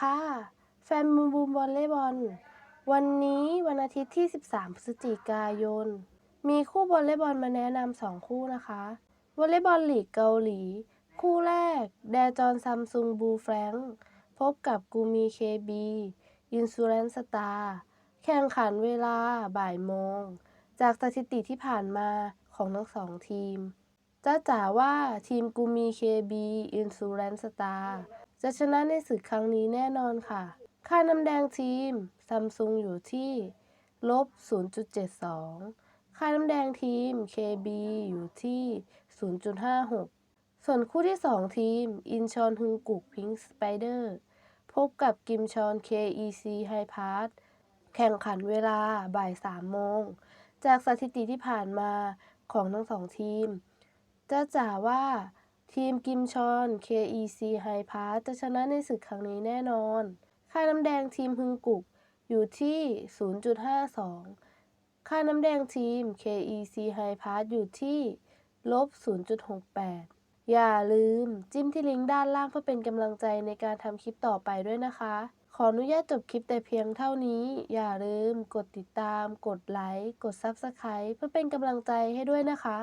ค่ะ แฟนบูมบูมวอลเลย์บอล วันนี้วันอาทิตย์ที่ 13 พฤศจิกายน มีคู่วอลเลย์บอลมาแนะนำสองคู่นะคะวอลเลย์บอลลีกเกาหลี คู่แรก แดจอนซัมซุงบูแฟรงค์พบกับกูมีเคบีอินซูเรนสตาร์แข่งขันเวลาบ่ายโมง จากสถิติที่ผ่านมาของทั้งสองทีมจ้าจ๋าว่าทีมกูมีเคบีอินซูเรนสตาร์ จะชนะในศึกครั้งนี้แน่นอนค่ะ ค่าน้ำแดงทีมซัมซุงอยู่ที่ลบ 0.72 ค่าน้ำแดงทีม KB อยู่ที่ 0.56 ส่วนคู่ที่ 2 ทีม อินชอนฮึงกุกพิงค์สไปเดอร์พบกับกิมชอน KEC ไฮพาร์ทแข่งขันเวลาบ่าย3โมง จากสถิติที่ผ่านมาของทั้งสองทีมจ้าจ๋าว่า ทีมกิมชอน KEC ไฮพาร์ทจะชนะในศึกครั้งนี้แน่นอน ค่าน้ำแดงทีมฮึงกุกอยู่ที่ 0.52 ค่าน้ำแดงทีม KEC ไฮพาร์ทอยู่ที่ลบ 0.68 อย่าลืมจิ้มที่ลิงก์ด้านล่างเพื่อเป็นกำลังใจในการทำคลิปต่อไปด้วยนะคะ ขออนุญาตจบคลิปแต่เพียงเท่านี้ อย่าลืมกดติดตาม กดไลค์ กด Subscribe เพื่อเป็นกำลังใจให้ด้วยนะคะ